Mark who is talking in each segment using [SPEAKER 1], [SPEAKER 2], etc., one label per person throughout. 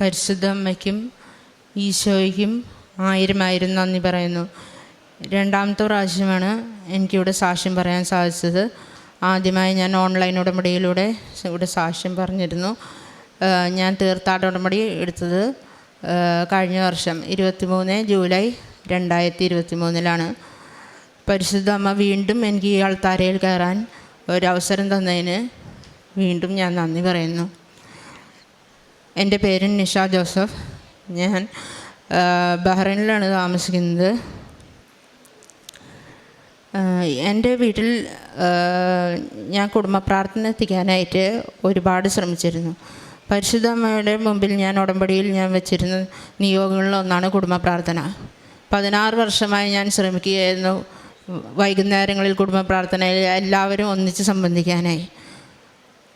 [SPEAKER 1] പരിശുദ്ധ അമ്മയ്ക്കും ഈശോയ്ക്കും ആയിരം ആയിരം നന്ദി പറയുന്നു. രണ്ടാമത്തെ പ്രാവശ്യമാണ് എനിക്കിവിടെ സാക്ഷ്യം പറയാൻ സാധിച്ചത്. ആദ്യമായി ഞാൻ ഓൺലൈൻ ഉടമ്പടിയിലൂടെ ഇവിടെ സാക്ഷ്യം പറഞ്ഞിരുന്നു. ഞാൻ തീർത്ഥാട ഉടമ്പടി എടുത്തത് കഴിഞ്ഞ വർഷം ഇരുപത്തിമൂന്ന് ജൂലൈ രണ്ടായിരത്തി ഇരുപത്തി മൂന്നിലാണ് പരിശുദ്ധ അമ്മ വീണ്ടും എനിക്ക് ഈ ആൾത്താരയിൽ കയറാൻ ഒരവസരം തന്നതിന് വീണ്ടും ഞാൻ നന്ദി പറയുന്നു. എന്റെ പേര് നിഷ ജോസഫ്. ഞാൻ ബഹ്റൈനിലാണ് താമസിക്കുന്നത്. എന്റെ വീട്ടിൽ ഞാൻ കുടുംബ പ്രാർത്ഥന എത്തിക്കാനായിട്ട് ഒരുപാട് ശ്രമിച്ചിരുന്നു. പരിശുദ്ധമ്മയുടെ മുമ്പിൽ ഞാൻ ഉടമ്പടിയിൽ ഞാൻ വെച്ചിരുന്ന നിയോഗങ്ങളിലൊന്നാണ് കുടുംബ പ്രാർത്ഥന പതിനാറ് വർഷമായി ഞാൻ ശ്രമിക്കുകയായിരുന്നു വൈകുന്നേരങ്ങളിൽ കുടുംബ പ്രാർത്ഥനയിൽ എല്ലാവരും ഒന്നിച്ച് സംബന്ധിക്കാനായി.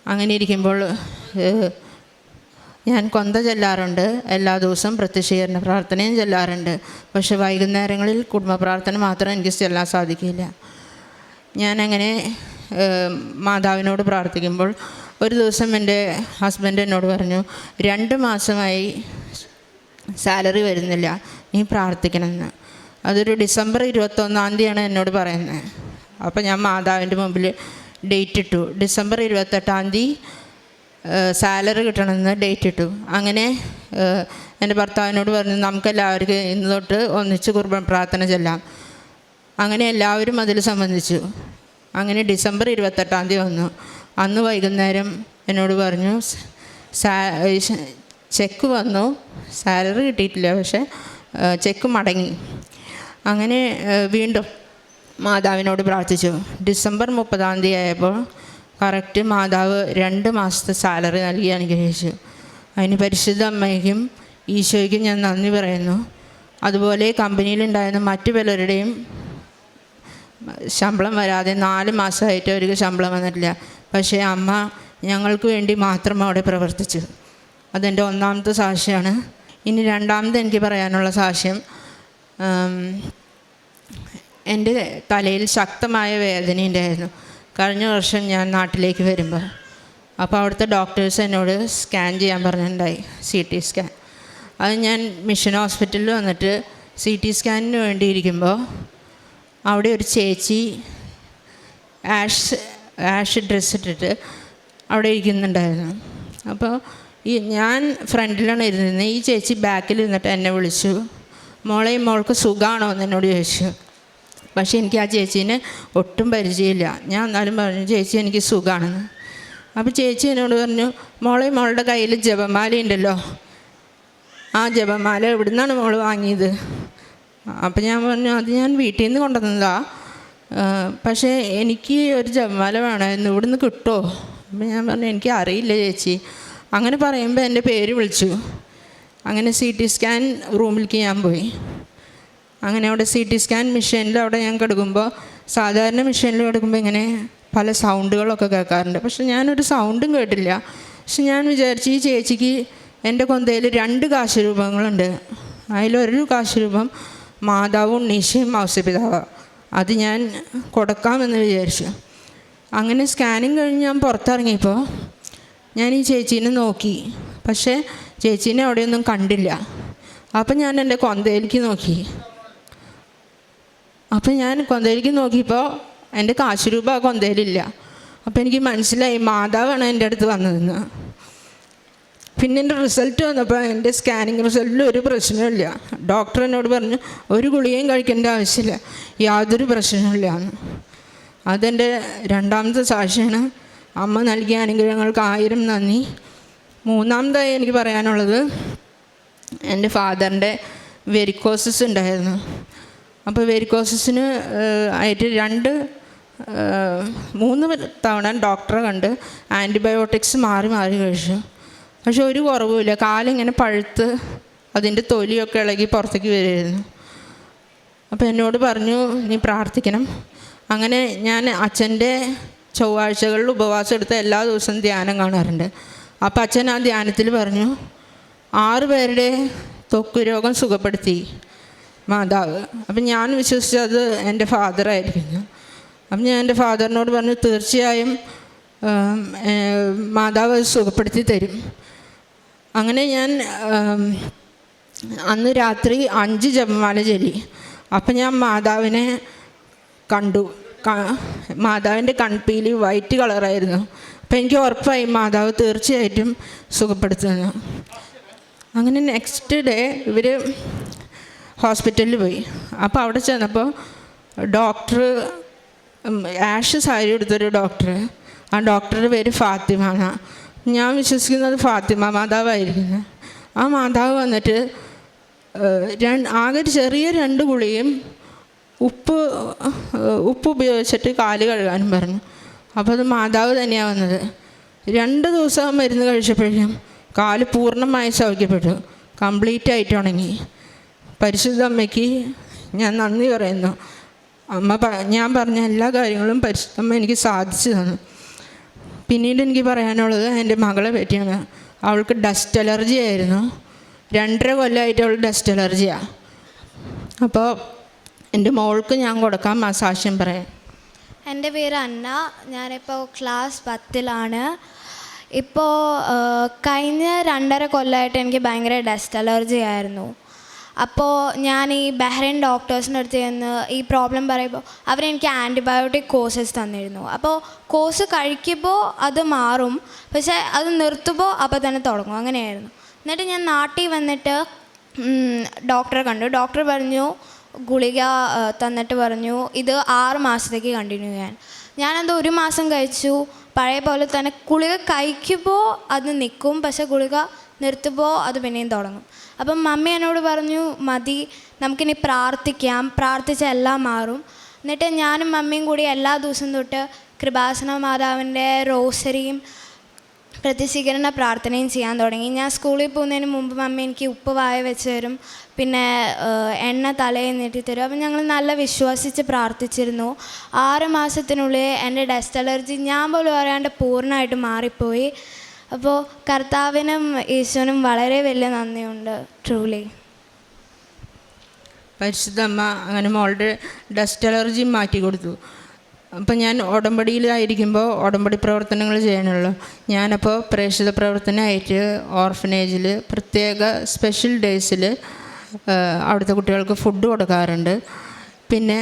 [SPEAKER 1] അങ്ങനെ ഇരിക്കുമ്പോൾ ഞാൻ കൊന്ത ചെല്ലാറുണ്ട്. എല്ലാ ദിവസവും പ്രത്യക്ഷീകരണ പ്രാർത്ഥനയും ചെല്ലാറുണ്ട്. പക്ഷെ വൈകുന്നേരങ്ങളിൽ കുടുംബ പ്രാർത്ഥന മാത്രം എനിക്ക് ചെല്ലാൻ സാധിക്കില്ല. ഞാനങ്ങനെ മാതാവിനോട് പ്രാർത്ഥിക്കുമ്പോൾ ഒരു ദിവസം എന്റെ ഹസ്ബൻഡ് എന്നോട് പറഞ്ഞു രണ്ട് മാസമായി സാലറി വരുന്നില്ല. നീ പ്രാർത്ഥിക്കണമെന്ന്. അതൊരു ഡിസംബർ ഇരുപത്തൊന്നാം തീയതിയാണ് എന്നോട് പറയുന്നത്. അപ്പോൾ ഞാൻ മാതാവിന്റെ മുമ്പിൽ ഡേറ്റ് ഇട്ടു. ഡിസംബർ ഇരുപത്തെട്ടാം തീയതി സാലറി കിട്ടണമെന്ന് ഡേറ്റ് ഇട്ടു. അങ്ങനെ എന്റെ ഭർത്താവിനോട് പറഞ്ഞു നമുക്കെല്ലാവർക്കും ഇന്ന് തൊട്ട് ഒന്നിച്ച് കുർബൻ പ്രാർത്ഥന ചെല്ലാം. അങ്ങനെ എല്ലാവരും അതിൽ സംബന്ധിച്ചു. അങ്ങനെ ഡിസംബർ ഇരുപത്തെട്ടാം തീയതി വന്നു. അന്ന് വൈകുന്നേരം എന്നോട് പറഞ്ഞു ചെക്ക് വന്നു. സാലറി കിട്ടിയിട്ടില്ല പക്ഷേ ചെക്ക് മടങ്ങി. അങ്ങനെ വീണ്ടും മാതാവിനോട് പ്രാർത്ഥിച്ചു. ഡിസംബർ മുപ്പതാം തീയതി ആയപ്പോൾ കറക്റ്റ് മാതാവ് രണ്ട് മാസത്തെ സാലറി നൽകി അനുഗ്രഹിച്ചു അതിന് പരിശുദ്ധ അമ്മയ്ക്കും ഈശോയ്ക്കും ഞാൻ നന്ദി പറയുന്നു. അതുപോലെ കമ്പനിയിലുണ്ടായിരുന്ന മറ്റു പലരുടെയും ശമ്പളം വരാതെ നാല് മാസമായിട്ട് അവർക്ക് ശമ്പളം വന്നിട്ടില്ല. പക്ഷേ അമ്മ ഞങ്ങൾക്ക് വേണ്ടി മാത്രം അവിടെ പ്രവർത്തിച്ചു. അതെന്റെ ഒന്നാമത്തെ സാക്ഷ്യമാണ് ഇനി രണ്ടാമത് എനിക്ക് പറയാനുള്ള സാക്ഷ്യം എന്റെ തലയിൽ ശക്തമായ വേദന ഉണ്ടായിരുന്നു കഴിഞ്ഞ വർഷം ഞാൻ നാട്ടിലേക്ക് വരുമ്പോൾ അപ്പോൾ അവിടുത്തെ ഡോക്ടേഴ്സ് എന്നോട് സ്കാൻ ചെയ്യാൻ പറഞ്ഞിട്ടുണ്ടായി സി ടി സ്കാൻ അത് ഞാൻ മിഷൻ ഹോസ്പിറ്റലിൽ വന്നിട്ട് സി ടി സ്കാനിന് വേണ്ടി ഇരിക്കുമ്പോൾ അവിടെ ഒരു ചേച്ചി ആഷ് ആഷ് ഡ്രസ്സ് ഇട്ടിട്ട് അവിടെ ഇരിക്കുന്നുണ്ടായിരുന്നു. അപ്പോൾ ഈ ഞാൻ ഫ്രണ്ടിലാണ് ഇരുന്നത് ഈ ചേച്ചി ബാക്കിൽ ഇരുന്നിട്ട് എന്നെ വിളിച്ചു. മോളെ മോൾക്ക് സുഖമാണോ എന്ന് എന്നോട് ചോദിച്ചു. പക്ഷേ എനിക്ക് ആ ചേച്ചീനെ ഒട്ടും പരിചയമില്ല. ഞാൻ എന്നാലും പറഞ്ഞു ചേച്ചി എനിക്ക് സുഖമാണെന്ന് അപ്പോൾ ചേച്ചി എന്നോട് പറഞ്ഞു മോളെ മോളുടെ കയ്യിൽ ജപമാല ഉണ്ടല്ലോ. ആ ജപമാല എവിടെ നിന്നാണ് മോൾ വാങ്ങിയത്? അപ്പം ഞാൻ പറഞ്ഞു അത് ഞാൻ വീട്ടിൽ നിന്ന് കൊണ്ടുവന്നതാ. പക്ഷേ എനിക്ക് ഒരു ജപമാല വേണമായിരുന്നു ഇവിടുന്ന് കിട്ടുമോ അപ്പം ഞാൻ പറഞ്ഞു എനിക്ക് അറിയില്ല ചേച്ചി. അങ്ങനെ പറയുമ്പോൾ എന്റെ പേര് വിളിച്ചു. അങ്ങനെ സി ടി സ്കാൻ റൂമിലേക്ക് ഞാൻ പോയി. അങ്ങനെ അവിടെ സി ടി സ്കാൻ മെഷീനിൽ അവിടെ ഞാൻ കിടക്കുമ്പോൾ സാധാരണ മെഷീനിൽ കിടക്കുമ്പോൾ ഇങ്ങനെ പല സൗണ്ടുകളൊക്കെ കേൾക്കാറുണ്ട്. പക്ഷെ ഞാനൊരു സൗണ്ടും കേട്ടില്ല. പക്ഷെ ഞാൻ വിചാരിച്ചു ഈ ചേച്ചിക്ക് എന്റെ കൊന്തയിൽ രണ്ട് കാശുരൂപങ്ങളുണ്ട്. അതിലൊരു കാശുരൂപം മാതാവും ഉണ്ണീശയും ഔസപിതാവ് അത് ഞാൻ കൊടുക്കാമെന്ന് വിചാരിച്ചു. അങ്ങനെ സ്കാനിങ് കഴിഞ്ഞ് ഞാൻ പുറത്തിറങ്ങിയപ്പോൾ ഞാൻ ഈ ചേച്ചീനെ നോക്കി. പക്ഷേ ചേച്ചീനെ അവിടെയൊന്നും കണ്ടില്ല. അപ്പം ഞാൻ എന്റെ കൊന്തയിലേക്ക് നോക്കി. അപ്പം ഞാൻ കൊന്തയിലേക്ക് നോക്കിയപ്പോൾ എന്റെ കാശ് രൂപ കൊന്തയിലില്ല. അപ്പം എനിക്ക് മനസ്സിലായി മാതാവാണ് എന്റെ അടുത്ത് വന്നതെന്ന്. പിന്നെ എന്റെ റിസൾട്ട് വന്നപ്പോൾ എന്റെ സ്കാനിങ് റിസൾട്ടിൽ ഒരു പ്രശ്നമില്ല ഡോക്ടർ എന്നോട് പറഞ്ഞു ഒരു ഗുളികയും കഴിക്കേണ്ട ആവശ്യമില്ല. യാതൊരു പ്രശ്നമില്ല എന്ന്. അതെന്റെ രണ്ടാമത്തെ സാക്ഷിയാണ്. അമ്മ നൽകിയ അനുഗ്രഹങ്ങൾക്ക് ആയിരം നന്ദി. മൂന്നാമതായി എനിക്ക് പറയാനുള്ളത് എന്റെ ഫാദറിന്റെ വെരിക്കോസസ് ഉണ്ടായിരുന്നു. അപ്പോൾ വെരിക്കോസിന് ആയിട്ട് രണ്ട് മൂന്ന് തവണ ഡോക്ടറെ കണ്ട് ആന്റിബയോട്ടിക്സ് മാറി മാറി കഴിച്ചു. പക്ഷെ ഒരു കുറവുമില്ല. കാലിങ്ങനെ പഴുത്ത് അതിന്റെ തൊലിയൊക്കെ ഇളകി പുറത്തേക്ക് വരുമായിരുന്നു അപ്പോൾ എന്നോട് പറഞ്ഞു നീ പ്രാർത്ഥിക്കണം. അങ്ങനെ ഞാൻ അച്ഛന്റെ ചൊവ്വാഴ്ചകളിൽ ഉപവാസം എടുത്ത് എല്ലാ ദിവസവും ധ്യാനം കാണാറുണ്ട്. അപ്പോൾ അച്ഛൻ ആ ധ്യാനത്തിൽ പറഞ്ഞു ആറ് പേരുടെ ത്വക്ക് രോഗം സുഖപ്പെടുത്തി. മാതാവ്. അപ്പം ഞാൻ വിശ്വസിച്ചത് എന്റെ ഫാദറായിരിക്കുന്നു അപ്പം ഞാൻ എന്റെ ഫാദറിനോട് പറഞ്ഞു തീർച്ചയായും മാതാവ് സുഖപ്പെടുത്തി തരും. അങ്ങനെ ഞാൻ അന്ന് രാത്രി അഞ്ച് ജപമാല ചൊല്ലി. അപ്പം ഞാൻ മാതാവിനെ കണ്ടു. മാതാവിന്റെ കൺപീൽ വൈറ്റ് കളറായിരുന്നു. അപ്പം എനിക്ക് ഉറപ്പായി മാതാവ് തീർച്ചയായിട്ടും സുഖപ്പെടുത്തുന്നു. അങ്ങനെ നെക്സ്റ്റ് ഡേ ഇവർ ഹോസ്പിറ്റലിൽ പോയി. അപ്പോൾ അവിടെ ചെന്നപ്പോൾ ഡോക്ടർ ആഷ് സാരി എടുത്തൊരു ഡോക്ടർ ആ ഡോക്ടറുടെ പേര് ഫാത്തിമ എന്നാണ് ഞാൻ വിശ്വസിക്കുന്നത് ഫാത്തിമ മാതാവായിരിക്കുന്നത് ആ മാതാവ് വന്നിട്ട് രണ്ട് ആകെ ചെറിയ രണ്ട് ഗുളിയും ഉപ്പ് ഉപ്പ് ഉപയോഗിച്ചിട്ട് കാൽ കഴുകാനും പറഞ്ഞു. അപ്പോൾ അത് മാതാവ് തന്നെയാണ് വന്നത്. രണ്ട് ദിവസം മരുന്ന് കഴിച്ചപ്പോഴേക്കും കാൽ പൂർണമായി സൗഖ്യപ്പെട്ടു കംപ്ലീറ്റ് ആയിട്ട് ഉണങ്ങി. പരിശുദ്ധ അമ്മയ്ക്ക് ഞാൻ നന്ദി പറയുന്നു. അമ്മ ഞാൻ പറഞ്ഞ എല്ലാ കാര്യങ്ങളും പരിശുദ്ധമ്മ എനിക്ക് സാധിച്ചു തന്നു. പിന്നീട് എനിക്ക് പറയാനുള്ളത് എന്റെ മകളെ പറ്റിയാണ്. അവൾക്ക് ഡസ്റ്റ് അലർജി ആയിരുന്നു. രണ്ടര കൊല്ലമായിട്ട് അവൾ ഡസ്റ്റ് അലർജിയാണ് അപ്പോൾ എന്റെ മോൾക്ക് ഞാൻ കൊടുക്കാം ആ സാക്ഷ്യം പറയാം.
[SPEAKER 2] എന്റെ പേര് അന്ന. ഞാനിപ്പോൾ ക്ലാസ് പത്തിലാണ്. ഇപ്പോൾ കഴിഞ്ഞ രണ്ടര കൊല്ലമായിട്ട് എനിക്ക് ഭയങ്കര ഡസ്റ്റ് അലർജി ആയിരുന്നു. അപ്പോൾ ഞാൻ ഈ ബഹ്റൈൻ ഡോക്ടേഴ്സിന്റെ അടുത്ത് ചെന്ന് ഈ പ്രോബ്ലം പറയുമ്പോൾ അവരെനിക്ക് ആന്റിബയോട്ടിക് കോഴ്സസ് തന്നിരുന്നു. അപ്പോൾ കോഴ്സ് കഴിക്കുമ്പോൾ അത് മാറും. പക്ഷേ അത് നിർത്തുമ്പോൾ അപ്പോൾ തന്നെ തുടങ്ങും. അങ്ങനെയായിരുന്നു. എന്നിട്ട് ഞാൻ നാട്ടിൽ വന്നിട്ട് ഡോക്ടറെ കണ്ടു. ഡോക്ടർ പറഞ്ഞു ഗുളിക തന്നിട്ട് പറഞ്ഞു ഇത് ആറ് മാസത്തേക്ക് കണ്ടിന്യൂ ചെയ്യാൻ. ഞാനത് ഒരു മാസം കഴിച്ചു. പഴയ പോലെ തന്നെ ഗുളിക കഴിക്കുമ്പോൾ അത് നിൽക്കും പക്ഷേ ഗുളിക നിർത്തുമ്പോൾ അത് പിന്നെയും തുടങ്ങും. അപ്പം മമ്മി എന്നോട് പറഞ്ഞു മതി നമുക്കിനി പ്രാർത്ഥിക്കാം. പ്രാർത്ഥിച്ച എല്ലാം മാറും. എന്നിട്ട് ഞാനും മമ്മിയും കൂടി എല്ലാ ദിവസവും തൊട്ട് കൃപാസന മാതാവിന്റെ റോസറിയും പ്രതിസ്വീകരണ പ്രാർത്ഥനയും ചെയ്യാൻ തുടങ്ങി. ഞാൻ സ്കൂളിൽ പോകുന്നതിന് മുമ്പ് മമ്മി എനിക്ക് ഉപ്പ് വായ വെച്ച് തരും പിന്നെ എണ്ണ തലയിൽ നീട്ടി തരും. അപ്പം ഞങ്ങൾ നല്ല വിശ്വസിച്ച് പ്രാർത്ഥിച്ചിരുന്നു. ആറ് മാസത്തിനുള്ളിൽ എന്റെ ഡസ്റ്റ് അലർജി ഞാൻ പോലും അറിയാണ്ട് പൂർണമായിട്ട് മാറിപ്പോയി. അപ്പോൾ കർത്താവിനും ഈശോനും വളരെ വലിയ നന്ദിയുണ്ട് ട്രൂലി
[SPEAKER 1] പരിശുദ്ധ അമ്മ അങ്ങനെ മോളുടെ ഡസ്റ്റ് അലർജി മാറ്റി കൊടുത്തു. അപ്പം ഞാൻ ഉടമ്പടിയിലായിരിക്കുമ്പോൾ ഉടമ്പടി പ്രവർത്തനങ്ങൾ ചെയ്യണുള്ളൂ ഞാനപ്പോൾ പ്രേക്ഷിത പ്രവർത്തനമായിട്ട് ഓർഫനേജിൽ പ്രത്യേക സ്പെഷ്യൽ ഡേയ്സിൽ അവിടുത്തെ കുട്ടികൾക്ക് ഫുഡ് കൊടുക്കാറുണ്ട്. പിന്നെ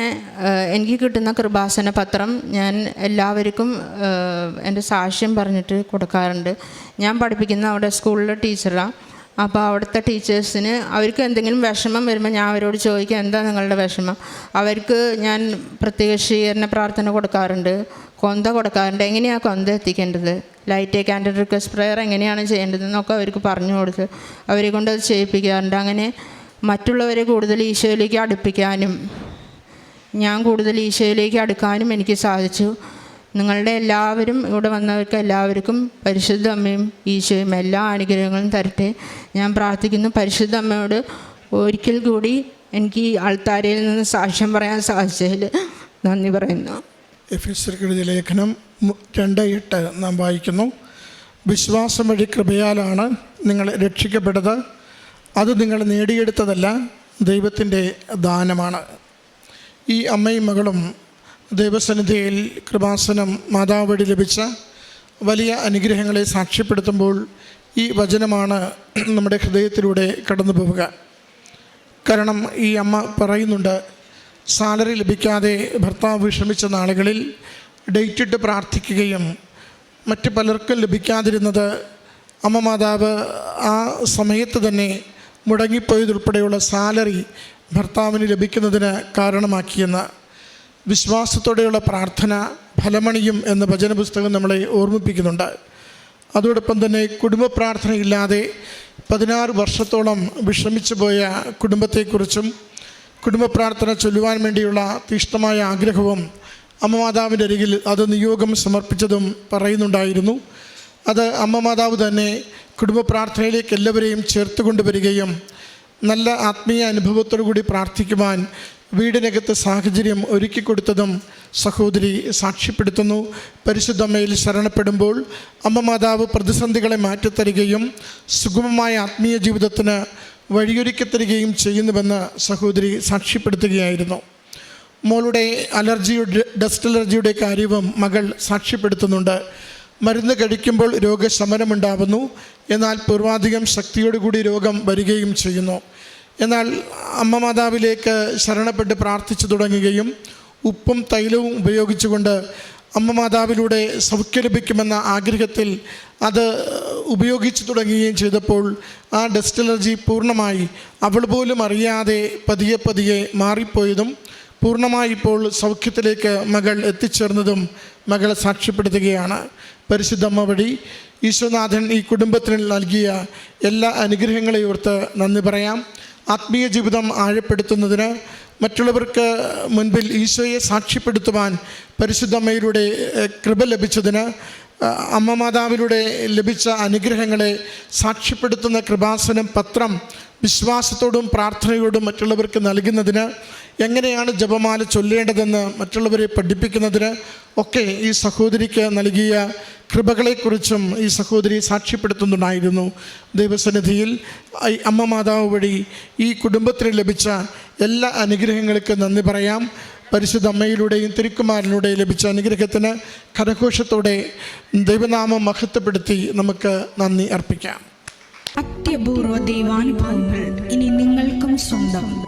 [SPEAKER 1] എനിക്ക് കിട്ടുന്ന കൃപാസന പത്രം ഞാൻ എല്ലാവർക്കും എന്റെ സാക്ഷ്യം പറഞ്ഞിട്ട് കൊടുക്കാറുണ്ട്. ഞാൻ പഠിപ്പിക്കുന്ന അവിടെ സ്കൂളിലെ ടീച്ചറാണ് അപ്പോൾ അവിടുത്തെ ടീച്ചേഴ്സിന് അവർക്ക് എന്തെങ്കിലും വിഷമം വരുമ്പോൾ ഞാൻ അവരോട് ചോദിക്കുക എന്താ നിങ്ങളുടെ വിഷമം? അവർക്ക് ഞാൻ പ്രത്യേക പ്രാർത്ഥന കൊടുക്കാറുണ്ട് കൊന്ത കൊടുക്കാറുണ്ട്. എങ്ങനെയാണ് കൊന്ത എത്തിക്കേണ്ടത്? ലൈറ്റ് ക്യാൻഡിൽ റിക്വസ്റ്റ് പ്രെയർ എങ്ങനെയാണ് ചെയ്യേണ്ടതെന്നൊക്കെ അവർക്ക് പറഞ്ഞു കൊടുത്ത് അവരെ കൊണ്ട് അത് ചെയ്യിപ്പിക്കാറുണ്ട്. അങ്ങനെ മറ്റുള്ളവരെ കൂടുതൽ ഈശോയിലേക്ക് അടുപ്പിക്കാനും ഞാൻ കൂടുതൽ ഈശോയിലേക്ക് അടുക്കാനും എനിക്ക് സാധിച്ചു. നിങ്ങളുടെ എല്ലാവരും ഇവിടെ വന്നവർക്ക് എല്ലാവർക്കും പരിശുദ്ധ അമ്മയും ഈശോയും എല്ലാ അനുഗ്രഹങ്ങളും തരട്ടെ. ഞാൻ പ്രാർത്ഥിക്കുന്നു പരിശുദ്ധ അമ്മയോട് ഒരിക്കൽ കൂടി എനിക്ക് ഈ ആൾത്താരയിൽ നിന്ന് സാക്ഷ്യം പറയാൻ സാധിച്ചതിൽ നന്ദി പറയുന്നു.
[SPEAKER 3] ലേഖനം രണ്ട് എട്ട് നാം വായിക്കുന്നു. വിശ്വാസം വഴി കൃപയാലാണ് നിങ്ങൾ രക്ഷിക്കപ്പെട്ടത്. അത് നിങ്ങൾ നേടിയെടുത്തതല്ല ദൈവത്തിന്റെ ദാനമാണ്. ഈ അമ്മയും മകളും ദൈവസന്നിധിയിൽ കൃപാസനം മാതാവ് വഴി ലഭിച്ച വലിയ അനുഗ്രഹങ്ങളെ സാക്ഷ്യപ്പെടുത്തുമ്പോൾ ഈ വചനമാണ് നമ്മുടെ ഹൃദയത്തിലൂടെ കടന്നു പോവുക. കാരണം ഈ അമ്മ പറയുന്നുണ്ട് സാലറി ലഭിക്കാതെ ഭർത്താവ് വിഷമിച്ച നാളുകളിൽ ഡേറ്റ് ഇട്ട് പ്രാർത്ഥിക്കുകയും മറ്റ് പലർക്കും ലഭിക്കാതിരുന്നത് അമ്മ മാതാവ് ആ സമയത്ത് തന്നെ മുടങ്ങിപ്പോയതുൾപ്പെടെയുള്ള സാലറി ഭർത്താവിന് ലഭിക്കുന്നതിന് കാരണമാക്കിയെന്ന് വിശ്വാസത്തോടെയുള്ള പ്രാർത്ഥന ഫലമണിയും എന്ന ഭജനപുസ്തകം നമ്മളെ ഓർമ്മിപ്പിക്കുന്നുണ്ട്. അതോടൊപ്പം തന്നെ കുടുംബ പ്രാർത്ഥനയില്ലാതെ പതിനാറ് വർഷത്തോളം വിഷമിച്ചു പോയ കുടുംബത്തെക്കുറിച്ചും കുടുംബ പ്രാർത്ഥന ചൊല്ലുവാൻ വേണ്ടിയുള്ള തീഷ്ണമായ ആഗ്രഹവും അമ്മ മാതാവിന്റെ അരികിൽ അത് നിയോഗം സമർപ്പിച്ചതും പറയുന്നുണ്ടായിരുന്നു. അത് അമ്മ മാതാവ് തന്നെ കുടുംബ പ്രാർത്ഥനയിലേക്ക് എല്ലാവരെയും ചേർത്ത് കൊണ്ടുവരികയും നല്ല ആത്മീയ അനുഭവത്തോടു കൂടി പ്രാർത്ഥിക്കുവാൻ വീടിനകത്ത് സാഹചര്യം ഒരുക്കി കൊടുത്തതും സഹോദരി സാക്ഷ്യപ്പെടുത്തുന്നു. പരിശുദ്ധമ്മയിൽ ശരണപ്പെടുമ്പോൾ അമ്മ മാതാവ് പ്രതിസന്ധികളെ മാറ്റിത്തരികയും സുഗമമായ ആത്മീയ ജീവിതത്തിന് വഴിയൊരുക്കി തരികയും ചെയ്യുന്നുവെന്ന് സഹോദരി സാക്ഷ്യപ്പെടുത്തുകയായിരുന്നു. മോളുടെ അലർജിയുടെ ഡസ്റ്റ് അലർജിയുടെ കാര്യവും മകൾ സാക്ഷ്യപ്പെടുത്തുന്നുണ്ട്. മരുന്ന് കഴിക്കുമ്പോൾ രോഗശമനമുണ്ടാവുന്നു. എന്നാൽ പൂർവാധികം ശക്തിയോടുകൂടി രോഗം വരികയും ചെയ്യുന്നു. എന്നാൽ അമ്മ മാതാവിലേക്ക് ശരണപ്പെട്ട് പ്രാർത്ഥിച്ചു തുടങ്ങുകയും ഉപ്പും തൈലവും ഉപയോഗിച്ചുകൊണ്ട് അമ്മ മാതാവിലൂടെ സൗഖ്യം ലഭിക്കുമെന്ന ആഗ്രഹത്തിൽ അത് ഉപയോഗിച്ചു തുടങ്ങുകയും ചെയ്തപ്പോൾ ആ ഡസ്റ്റ് അലർജി പൂർണമായി അവൾ പോലും അറിയാതെ പതിയെ പതിയെ മാറിപ്പോയതും പൂർണമായി ഇപ്പോൾ സൗഖ്യത്തിലേക്ക് മകൾ എത്തിച്ചേർന്നതും മകളെ സാക്ഷ്യപ്പെടുത്തുകയാണ്. പരിശുദ്ധമ്മ വഴി ഈശ്വനാഥൻ ഈ കുടുംബത്തിന് നൽകിയ എല്ലാ അനുഗ്രഹങ്ങളെ ഓർത്ത് നന്ദി പറയാം. ആത്മീയ ജീവിതം ആഴപ്പെടുത്തുന്നതിന് മറ്റുള്ളവർക്ക് മുൻപിൽ ഈശോയെ സാക്ഷ്യപ്പെടുത്തുവാൻ പരിശുദ്ധമ്മയിലൂടെ കൃപ ലഭിച്ചതിന് അമ്മ മാതാവിലൂടെ ലഭിച്ച അനുഗ്രഹങ്ങളെ സാക്ഷ്യപ്പെടുത്തുന്ന കൃപാസനം പത്രം വിശ്വാസത്തോടും പ്രാർത്ഥനയോടും മറ്റുള്ളവർക്ക് നൽകുന്നതിന് എങ്ങനെയാണ് ജപമാല ചൊല്ലേണ്ടതെന്ന് മറ്റുള്ളവരെ പഠിപ്പിക്കുന്നതിന് ഒക്കെ ഈ സഹോദരിക്ക് നൽകിയ കൃപകളെക്കുറിച്ചും ഈ സഹോദരി സാക്ഷ്യപ്പെടുത്തുന്നുണ്ടായിരുന്നു. ദൈവസന്നിധിയിൽ അമ്മ മാതാവ് വഴി ഈ കുടുംബത്തിന് ലഭിച്ച എല്ലാ അനുഗ്രഹങ്ങൾക്കും നന്ദി പറയാം. പരിശുദ്ധ അമ്മയിലൂടെയും തിരുക്കുമാരനിലൂടെയും ലഭിച്ച അനുഗ്രഹത്തിന് കരഘോഷത്തോടെ ദൈവനാമം മഹത്വപ്പെടുത്തി നമുക്ക് നന്ദി അർപ്പിക്കാം.
[SPEAKER 4] അത്യപൂർവ ദൈവാനുഭവങ്ങൾ ഇനി നിങ്ങൾക്കും സ്വന്തം.